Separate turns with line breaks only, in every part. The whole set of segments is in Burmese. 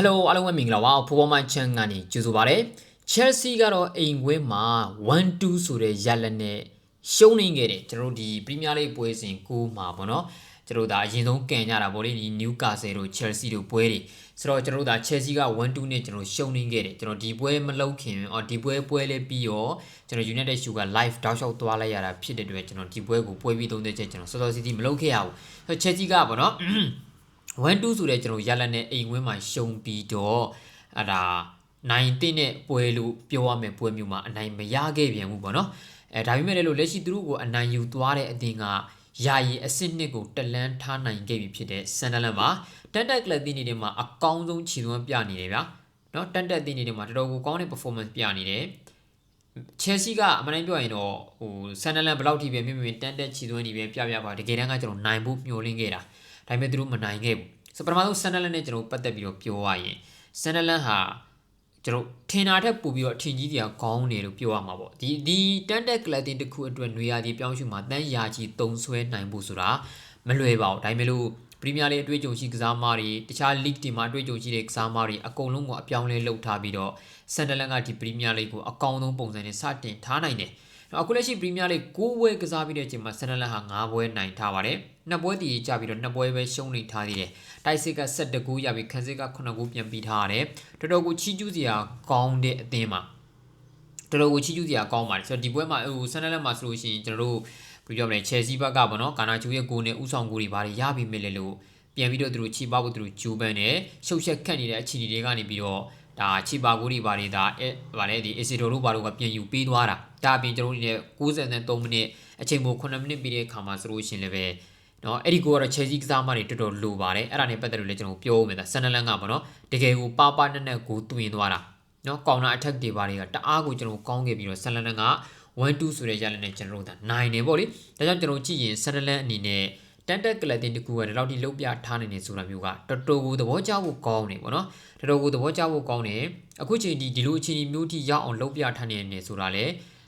ဟယ်လိုအားလုံးပဲမင်္ဂလာပါဖိုးပေါ်မချန်ကနေကြိုဆိုပါရစေချယ်ဆီကတော့အိမ်ခွင်းမှာ1-2ဆိုတဲ့ရလဒ်နဲ့ရှုံးနေခဲ့တယ်ကျွန်တော်တို့ဒီပရီးမီးယားလိပွဲစဉ်ကိုမှာပေါ့နော်ကျွန်တော်တို့ဒါအရင်ဆုံးကန်ကြတာပေါ့လေဒီနျူကာဆယ်တို့ချယ်ဆီတို့ပွဲတွေဆိုတော့ကျွန်တော်တို့ဒါချယ်ဆီက1-2နဲ့ကျွန်တော်ရှုံးနေခဲ့တယ်ကျွန်တော်ဒီပွဲမလုပ်ခင်အော်ဒီပွဲပွဲလေးပြီးရောကျွန်တော် United Shoe က live တောက်လျှောက်သွားလိုက်ရတာဖြစ်တဲ့အတွက်ကျွန်တော်ဒီပွဲကိုပွဲပြီးသုံးတဲ့ချက်ကျွန်တော်စောစောစီးစီးမလုပ်ခဲ့ရဘူးဆိုတော့ချယ်ဆီကပေါ့နော် 1-2ဆိုတဲ့ကျွန်တော်ရလဒ်နဲ့အိမ်ဝင်းမှာရှုံးပြီးတော့အဲ့ဒါနိုင်တဲ့နဲ့ပွဲလို့ပြောရမယ်ပွဲမျိုးမှာအနိုင်မရခဲ့ပြန်ဘူးပေါ့နော်အဲဒါပေမဲ့လည်းလို့လက်ရှိသူတို့ကိုအနိုင်ယူသွားတဲ့အသင်းကယာယီအဆင့်နှစ်ကိုတလန်းထားနိုင်ခဲ့ပြီဖြစ်တဲ့ဆန်ဒလန်မှာတန်တက်ကလပ်တင်းနေတွေမှာအကောင်းဆုံးခြေသွမ်းပြနေတယ်ဗျာနော်တန်တက်တင်းနေတွေမှာတော်တော်ကိုကောင်းတဲ့ performance ပြနေတယ်ချယ်ဆီကအမှန်တမ်းပြောရင်တော့ဟိုဆန်ဒလန်ဘယ်လောက်ထိပဲမြင့်မြင့်တန်တက်ခြေသွမ်းနေပဲပြပြပါတကယ်တမ်းကကျွန်တော်နိုင်ဖို့မျှော်လင့်ခဲ့တာ ဒါပေမဲ့သူတို့မနိုင်ခဲ့ဘူးဆိုပထမဆုံးဆန်ဒလန်နဲ့ကျွန်တော်ပတ်သက်ပြီးတော့ပြောရရင်ဆန်ဒလန်ဟာကျွန်တော်ထင်တာထက်ပိုပြီးတော့အထင်ကြီးတရားကောင်းတယ်လို့ပြောရမှာပေါ့ဒီဒီတန်တက်ကလပ်တင်တစ်ခုအတွက်နေရာကြီးပြောင်းရွှေ့မှာတန်းရာကြီးတုံဆွဲနိုင်ဖို့ဆိုတာမလွယ်ပါဘူးဒါပေမဲ့လို့ပရီးမီးယားလိအတွေ့အကြုံရှိကစားသမားတွေတခြား league တွေမှာအတွေ့အကြုံရှိတဲ့ကစားသမားတွေအကုန်လုံးကိုအပြောင်းလဲလုပ်ထားပြီးတော့ဆန်ဒလန်ကဒီပရီးမီးယားလိကိုအကောင်းဆုံးပုံစံနဲ့စတင်ထားနိုင်တယ် အခုလက်ရှိပရီးမီးယားလိ6ပွဲကစားပြီးတဲ့အချိန်မှာဆန်ဒလန်ဟာ9ပွဲနိုင်ထားပါတယ်နှစ်ပွဲတည်ကြပြီးတော့နှစ်ပွဲပဲရှုံးနေထားသေးတယ်တိုက်စစ်က7ဂိုးရပြီးခန်းစစ်က9ဂိုးပြန်ပြီးထားရတယ်တော်တော်ကိုချီးကျူးစရာကောင်းတဲ့အသင်းမှာတော်တော်ကိုချီးကျူးစရာကောင်းပါတယ်ဆိုတော့ဒီပွဲမှာဟိုဆန်ဒလန်မှာဆိုလို့ရှိရင်ကျွန်တော်တို့ဘယ်ပြောမလဲချယ်ဆီဘက်ကပေါ့နော်ကာနာချူရဲ့ဂိုးနဲ့ဥဆောင်ဂိုးတွေဘာတွေရပြီးမြစ်လေလို့ပြန်ပြီးတော့သူတို့ချီပါဖို့သူတို့ဂျူပန်နဲ့ရှုပ်ရှက်ခတ်နေတဲ့အခြေအနေတွေကနေပြီးတော့ ဒါချီပါကိုတွေဘာတွေဒါအဲဗာလဲဒီအစီတိုတို့ဘာတို့ကပြန်ယူပေးသွားတာဒါအပြင်ကျွန်တော်တို့ဒီ93မိနစ်အချိန်ပို9မိနစ်ပြီးတဲ့အခါမှာဆိုလို့ရှိရင်လည်းပဲနော်အဲ့ဒီကိုကတော့ Chelsea ကစားမတွေတော်တော်လိုပါတယ်အဲ့ဒါနဲ့ပတ်သက်လို့လည်းကျွန်တော်ပြောမယ်ဒါဆန်နလန်ကပေါ့နော်တကယ်ကိုပါပါနဲ့နဲ့ကိုတွင်သွားတာနော်ကောင်နာ attack တွေဘာတွေကတအားကိုကျွန်တော်ကောင်းခဲ့ပြီးတော့ဆန်နလန်က1-2ဆိုတဲ့ရလနဲ့ကျွန်တော်တို့ဒါနိုင်နေပေါ့လေဒါကြောင့်ကျွန်တော်ကြည့်ရင်ဆန်နလန်အနေနဲ့ တန်တက်ကလတင်တကူကဒီလောက်ထိလှုပ်ပြထားနေနေဆိုတာမျိုးကတော်တော်ကိုသဘောကျဖို့ကောင်းနေပေါ့နော်တော်တော်ကိုသဘောကျဖို့ကောင်းနေအခုချိန်ဒီဒီလိုအခြေအနေမျိုးထိရောက်အောင်လှုပ်ပြထားနေနေဆိုတာလေ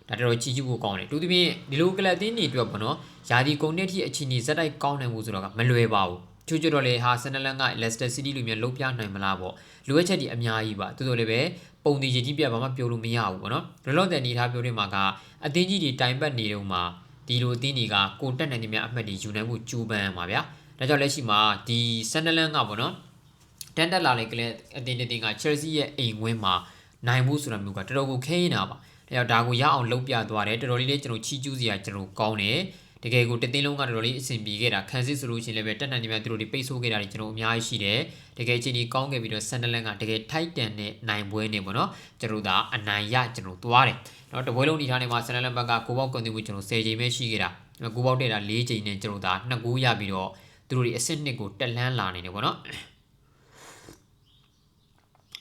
ဒါတော်တော်ကြည်ကြည့်ဖို့ကောင်းတယ်တူသဖြင့်ဒီလိုကလပ်တင်းတွေအတွက်ပေါ့နော်ယာဒီကုန်တဲ့ထိအခြေအနေဇက်တိုက်ကောင်းနိုင်မှုဆိုတော့ကမလွယ်ပါဘူးချိုးချိုးတော့လေဟာဆန်နလန်ကလက်စတာစီးတီးလိုမျိုးလှုပ်ပြနိုင်မလားပေါ့လိုအပ်ချက်တွေအများကြီးပါတိုးတိုးလည်းပဲပုံတီရည်ကြီးပြဘာမှပြောလို့မရဘူးပေါ့နော်လောလောဆယ်အနေထားပြောနေမှာကအသင်းကြီးတွေတိုင်ပတ်နေတော့မှာ ဒီလိုအသင်းတွေကကိုတက်နိုင်နေမြအမှတ်တွေယူနိုင်မှုကြိုးပမ်းမှာဗျာဒါကြောင့်လက်ရှိမှာဒီဆန်နလန်ကပေါ့နော်တန်တက်လာလေကလေးအသင်းတွေကချယ်ဆီရဲ့အိမ်ဝင်းမှာနိုင်မှုဆိုတာမျိုးကတော်တော်ကိုခဲရင်တာပါဒါကြောင့်ဒါကိုရအောင်လုပ်ပြသွားတယ်တော်တော်လေးလေးကျွန်တော်ချီးကျူးစရာကျွန်တော်ကောင်းတယ် တကယ်ကိုတသိန်းလုံးကတော်တော်လေးအဆင်ပြေခဲ့တာခံစစ်ဆိုလို့ရှိရင်လည်းပဲတက်နိုင်နေမြသူတို့တွေပိတ်ဆို့ခဲ့တာတွေကျွန်တော်အများကြီးရှိတယ်တကယ်ချင်းဒီကောင်းခဲ့ပြီးတော့ဆန်ဒလန်ကတကယ်ထိုက်တန်တဲ့နိုင်ပွဲနေပေါ့နော်ကျွန်တော်ဒါအနိုင်ရကျွန်တော်သွားတယ်နော်တပွဲလုံးဒီထားနေမှာဆန်ဒလန်ဘက်ကကိုပေါက်ကွန်တီဝကျွန်တော်10ချိန်ပဲရှိခဲ့တာကိုပေါက်တဲ့တာ4ချိန်နဲ့ကျွန်တော်ဒါ2ဂိုးရပြီးတော့သူတို့တွေအဆင့်1ကိုတက်လန်းလာနေတယ်ပေါ့နော်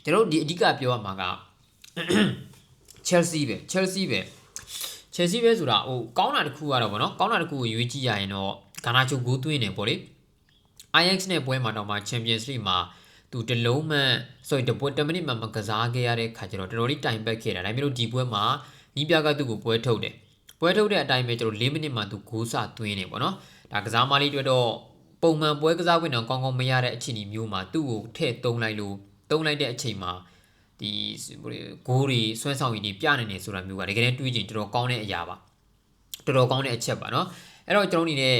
ကျွန်တော်ဒီအဓိကပြောရမှာက Chelsea ပဲ Chelsea ပဲ Chelsea ပဲဆိုတာဟိုကောင်းတာတစ်ခုကတော့ဗောနော်ကောင်းတာတစ်ခုကိုရွေးကြည့်ရရင်တော့ဂါနာချိုဂိုးသွင်းနေပေါ့လေ Ajax နဲ့ပွဲမှာတော့မှ Champions League မှာသူတလုံးမှ sorry တပွဲ10မိနစ်မှမကစားခဲ့ရတဲ့ခါကျတော့တော်တော်လေးတိုင်ပတ်ခဲ့တာဒါပေမဲ့လို့ဒီပွဲမှာနီးပြကသူ့ကိုပွဲထုတ်တယ်ပွဲထုတ်တဲ့အတိုင်းပဲကျွန်တော်၄မိနစ်မှသူဂိုးစသွင်းနေပေါ့နော်ဒါကစားမလေးတွေတော့ပုံမှန်ပွဲကစားဝင်တော့ကောင်းကောင်းမရတဲ့အခြေအနေမျိုးမှာသူ့ကိုထည့်သုံးလိုက်လို့သုံးလိုက်တဲ့အချိန်မှာ ဒီဂိုးတွေဆွဲဆောင်ရည်တွေပြနေနေဆိုတာမျိုးကတကယ်တမ်းတွေးကြည့်တော်တော်ကောင်းတဲ့အရာပါတော်တော်ကောင်းတဲ့အချက်ပါเนาะအဲ့တော့ကျွန်တော်အနေနဲ့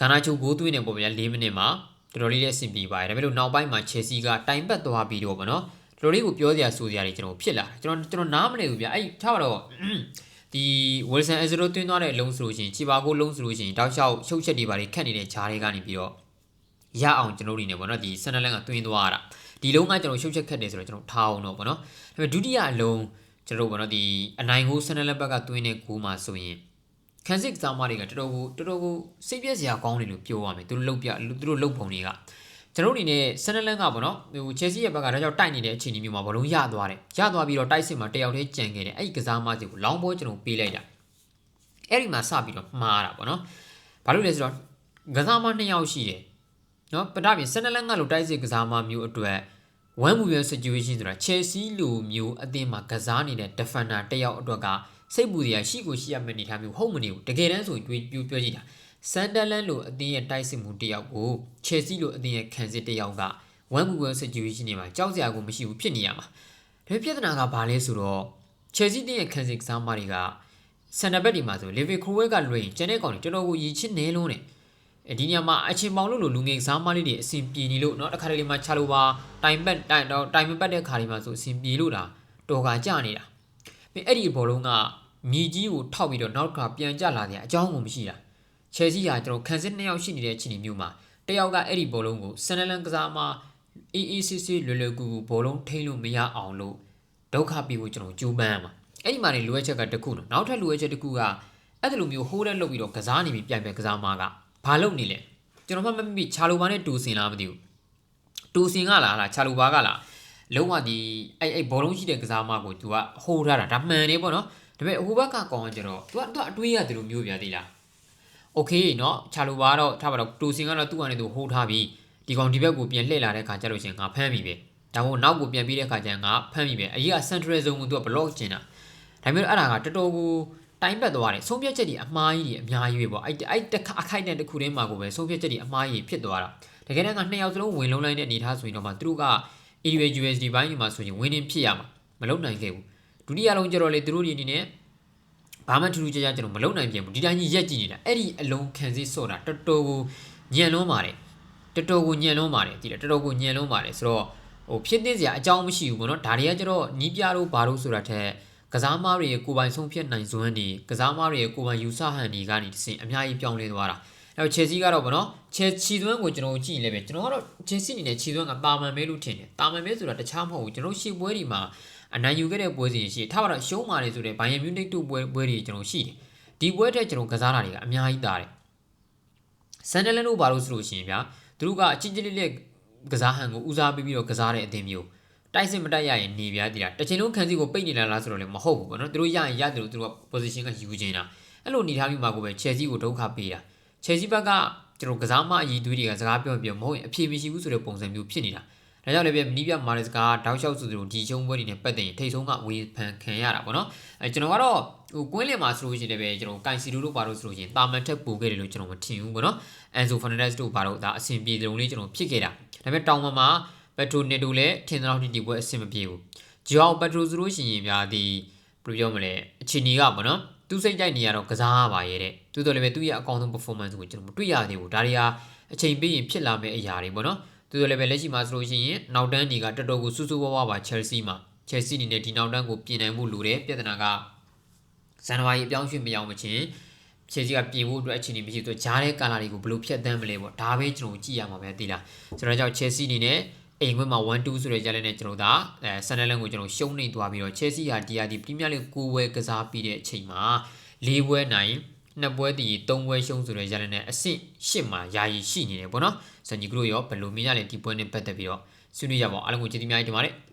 ဂါနာချိုဂိုးသွင်းနေပေါ့ဗျာ၄မိနစ်မှာတော်တော်လေးလည်းအဆင်ပြေပါတယ်ဒါပေမဲ့လို့နောက်ပိုင်းမှာချယ်ဆီကတိုင်ပတ်သွားပြီးတော့ဗောနော်တော်တော်လေးကိုပြောစရာဆိုစရာတွေကျွန်တော်ဖြစ်လာတယ်ကျွန်တော်ကျွန်တော်နားမလည်ဘူးဗျအဲ့ထားပါတော့ဒီဝီလ်ဆန်အဇရိုတွင်းသွားတဲ့အလုံးဆိုလို့ရှိရင်ချီပါကိုလုံးဆိုလို့ရှိရင်တောက်လျှောက်ရှုပ်ချက်တွေပါတွေခတ်နေတဲ့ဂျားတွေကနေပြီးတော့ရအောင်ကျွန်တော်တို့နေပေါ့နော်ဒီဆန်နလန်ကတွင်းသွားတာ ဒီလုံးကကျွန်တော်ရှုပ်ချက်ခတ်တယ်ဆိုတော့ကျွန်တော်ထားအောင်တော့ပေါ့နော်ဒါပေမဲ့ဒုတိယအလုံးကျွန်တော်တို့ပေါ့နော်ဒီအနိုင်ကိုဆန်နလန်ဘက်ကတွင်းတဲ့ကိုမှာဆိုရင်ခန်းစစ်ကစားမတွေကတော်တော်ကိုတော်တော်ကိုစိတ်ပြည့်စရာကောင်းတယ်လို့ပြောရမယ်သူတို့လုတ်ပြသူတို့လုတ်ပုံတွေကကျွန်တော်အနေနဲ့ဆန်နလန်ကပေါ့နော်ဟိုချယ်ဆီရဲ့ဘက်ကဒါကြောင့်တိုက်နေတဲ့အခြေအနေမျိုးမှာဘလုံးရသွားတယ်ရသွားပြီးတော့တိုက်စစ်မှာတယောက်တည်းကြံခဲ့တယ်အဲ့ဒီကစားမတွေကိုလောင်းပွဲကျွန်တော်ပေးလိုက်တာအဲ့ဒီမှာစပြီးတော့မှားတာပေါ့နော်ဘာလို့လဲဆိုတော့ကစားမနှစ်ယောက်ရှိတယ် နော်ပထမဆန်နလန်ကလိုတိုက်စစ်ကစားမမျိုးအတွက်ဝမ်းမူရ situation ဆိုတာ Chelsea လိုမျိုးအသင်းမှာကစားနေတဲ့ defender တယောက်အတွက်ကစိတ်ပူစရာရှိကိုရှိရမယ့်အနေအထားမျိုးဟုတ်မနေဘူးတကယ်တမ်းဆိုတွေးပြောပြောကြည့်တာဆန်ဒလန်လိုအသင်းရဲ့တိုက်စစ်မှုတယောက်ကိုချယ်ဆီလိုအသင်းရဲ့ခံစစ်တယောက်ကဝ one to one situation တွေမှာကြောက်စရာကိုမရှိဘူးဖြစ်နေရမှာဒါပေမဲ့ပြဿနာကဘာလဲဆိုတော့ Chelsea တင်းရဲ့ခံစစ်ကစားမတွေကစန်နာဘက်ဒီမှာဆို Liverpool Crowell ကလွှဲရင်ကျန်တဲ့ကောင်တွေတော်တော်ကိုရည်ချစ်နေလုံးတယ်အဲ ဒီညမှာအချင်းပေါင်လို့လို့လူငယ်ကစားမလေးတွေအဆင်ပြေနေလို့เนาะတစ်ခါတလေမှာချလိုပါတိုင်ပတ်တိုင်တော့တိုင်မပတ်တဲ့ခါတွေမှာဆိုအဆင်ပြေလို့တာတော်ကကြနေတာမင်းအဲ့ဒီဘောလုံးကမြေကြီးကိုထောက်ပြီးတော့နောက်ကပြန်ကျလာတဲ့အကြောင်းကိုမရှိတာချယ်ဆီကကျွန်တော်ခံစစ်နှစ်ယောက်ရှိနေတဲ့အခြေအနေမျိုးမှာတယောက်ကအဲ့ဒီဘောလုံးကိုဆန်နလန်ကစားမှာအေးအေးဆေးဆေးလွယ်လွယ်ကူကူဘောလုံးထိန်းလို့မရအောင်လို့ဒုက္ခပြီးကိုကျွန်တော်ကြိုးပမ်းရမှာအဲ့ဒီမှာနေလိုအပ်ချက်ကတစ်ခုနော်နောက်ထပ်လိုအပ်ချက်တစ်ခုကအဲ့ဒီလိုမျိုးဟိုးတဲ့လုပ်ပြီးတော့ကစားနေပြီပြိုင်ပဲကစားမှာက ဘာလုပ်နေလဲကျွန်တော်မှမမိချာလိုဘာနဲ့တူစင်လားမသိဘူးတူစင်ကလားလားချာလိုဘာကလားလုံးဝဒီအဲ့အဲ့ဘောလုံးရှိတဲ့ကစားမကိုသူကဟိုးထားတာဒါမှန်နေပေါ့နော်ဒါပေမဲ့ဟိုဘက်ကကောင်ကကျွန်တော်သူကသူကအတွေးရတယ်လို့မျိုးပြသေးလားโอเคเนาะချာလိုဘာတော့ထားပါတော့တူစင်ကတော့သူ့အနေနဲ့သူဟိုးထားပြီးဒီကောင်ဒီဘက်ကိုပြန်လှည့်လာတဲ့ခါကျလို့ရှင်ငါဖမ်းပြီပဲဒါမှမဟုတ်နောက်ကိုပြန်ပြီးတဲ့ခါကျရင်ငါဖမ်းပြီပဲအရေးက central zone ကိုသူက block ကျင်တာဒါမျိုးအဲ့ဒါကတော်တော်ကို တိုင်းပတ်သွားတယ်ဆုံးဖြတ်ချက်တွေအမှားကြီးတွေအများကြီးပဲပေါ့အဲ့အဲ့တစ်ခါအခိုက်တဲ့တစ်ခုတည်းမှာကိုပဲဆုံးဖြတ်ချက်တွေအမှားကြီးဖြစ်သွားတာတကယ်တမ်းကနှစ်ယောက်စလုံးဝင်လုံးလိုက်တဲ့အနေထားဆိုရင်တော့မှသူတို့က individual USD ဘိုင်းဒီမှာဆိုရင် winning ဖြစ်ရမှာမလုံနိုင်ခဲ့ဘူးဒုတိယလုံးကျတော့လေသူတို့ဒီအနေနဲ့ဘာမှထူးထူးခြားခြားကျွန်တော်မလုံနိုင်ပြန်ဘူးဒီတိုင်းကြီးရက်ကြည့်နေတာအဲ့ဒီအလုံးခံစစ်စော့တာတော်တော်ကိုညံလွန်းပါတယ်တော်တော်ကိုညံလွန်းပါတယ်ဒီလေတော်တော်ကိုညံလွန်းပါတယ်ဆိုတော့ဟိုဖြစ်တဲ့စရာအကြောင်းမရှိဘူးပေါ့နော်ဒါတွေကကျတော့နီးပြလို့ဘာလို့ဆိုတာထက် ကစားမားတွေရဲ့ကိုယ်ပိုင်ဆုံးဖြတ်နိုင်စွမ်းတွေကစားမားတွေရဲ့ကိုယ်ပိုင်ယူဆဟန်တွေကနေတစ်ဆင့်အများကြီးပြောင်းလဲသွားတာအဲ့တော့ Chelsea ကတော့ဗောနော် Chelsea သွန်းကိုကျွန်တော်ကြည့်ရင်လည်းပဲကျွန်တော်ကတော့ Chelsea အနေနဲ့ခြေသွန်းကတာမန်ပဲလို့ထင်တယ်တာမန်ပဲဆိုတာတခြားမဟုတ်ဘူးကျွန်တော်ရှေ့ပွဲဒီမှာအနိုင်ယူခဲ့တဲ့ပွဲစဉ်ရှိထားပါတော့ရှုံးမာတယ်ဆိုတဲ့ဘိုင်ယန်မြူနစ်တို့ပွဲပွဲတွေကျွန်တော်ရှိတယ်ဒီပွဲထက်ကျွန်တော်ကစားတာတွေကအများကြီးတာတယ်ဆန်ဒလန်တို့ဘာလို့ဆိုလို့ရှိရင်ဗျာသူတို့ကအချင်းချင်းလေးလေးကစားဟန်ကိုဦးစားပေးပြီးတော့ကစားတဲ့အသင်းမျိုး တိုက်စစ်မတိုက်ရရင်နေပြားတည်တာတစ်ချိန်လုံးခံစီကိုပိတ်နေလာလားဆိုတော့လည်းမဟုတ်ဘူးပေါ့နော်သူတို့ရရင်ရတယ်လို့သူတို့က position ကယူခြင်းတာအဲ့လိုနေထားပြီးမှကိုပဲ Chelsea ကိုဒုက္ခပေးတာ Chelsea ဘက်ကကျွန်တော်ကစားမအည်သွေးတွေကစကားပြောပြောမဟုတ်ရင်အဖြေမရှိဘူးဆိုတဲ့ပုံစံမျိုးဖြစ်နေတာဒါကြောင့်လည်းပြနီးပြမာရစ်ကတောက်လျှောက်ဆိုသူတို့ဒီရှုံးပွဲတွေနဲ့ပတ်သက်ရင်ထိတ်ဆုံးကဝေဖန်ခံရတာပေါ့နော်အဲကျွန်တော်ကတော့ဟိုကွင်းလင်မှာဆိုလို့ရှိရင်လည်းကျွန်တော်ကန်စီဒိုတို့ဘာလို့ဆိုလို့ရှိရင်တာမန်ထက်ပိုခဲ့တယ်လို့ကျွန်တော်မထင်ဘူးပေါ့နော်အန်ဆိုဖာနန်ဒက်စ်တို့ဘာလို့ဒါအဆင်ပြေတယ်လို့လေးကျွန်တော်ဖြစ်ခဲ့တာဒါပေမဲ့တောင်မှာ ပက်ထရိုနေတိုလည်းထင်သလောက်ဒီပွဲအဆင်မပြေဘူးဂျောင်ပက်ထရိုဆိုလို့ရှိရင်များဒီဘယ်လိုပြောမလဲအချီနီကပေါ့နော်သူစိတ်ကြိုက်နေရတော့ကစားပါရဲ့တဲ့သူတို့လည်းပဲသူ့ရဲ့အကောင့်ဆုံး performance ကိုကျွန်တော်မတွေ့ရသေးဘူးဒါတွေဟာအချိန်ပေးရင်ဖြစ်လာမယ့်အရာတွေပေါ့နော်သူတို့လည်းပဲလက်ရှိမှာဆိုလို့ရှိရင်နောက်တန်းတွေကတော်တော်ကိုစူးစူးဝါးဝါးပါ Chelsea မှာ Chelsea အနေနဲ့ဒီနောက်တန်းကိုပြင်နိုင်မှုလိုတယ်ပြဿနာကဇန်နဝါရီအပြောင်းရွှေ့မရောက်မချင်း Chelsea ကပြင်ဖို့အတွက်အခြေအနေမရှိသူဂျားတဲ့ကာလာတွေကိုဘယ်လိုဖြတ်သန်းမလဲပေါ့ဒါပဲကျွန်တော်ကြည့်ရမှာပဲသိလားဆိုတော့ကြောင့် Chelsea အနေနဲ့ အိမ်ခွင့်မှာ1-2ဆိုတဲ့ရလက်နဲ့ကျွန်တော်ဒါအဲဆန်နယ်လန်ကိုကျွန်တော်ရှုံးနေသွားပြီးတော့ Chelsea ဟာဒီဟာဒီပရီးမီးယားလိဂ်ကိုဝဲကစားပြီးတဲ့အချိန်မှာ၄ပွဲနိုင်နှစ်ပွဲတည်၃ပွဲရှုံးဆိုတဲ့ရလနဲ့အဆင့်၈မှာယာယီရှိနေတယ်ပေါ့နော်။စံကြီးကတို့ရောဘယ်လိုမြင်ရလဲဒီပွဲနဲ့ပတ်သက်ပြီးတော့ဆွေးနွေးကြပါအောင်အားလုံးကိုကျေးဇူးများတင်ပါတယ်။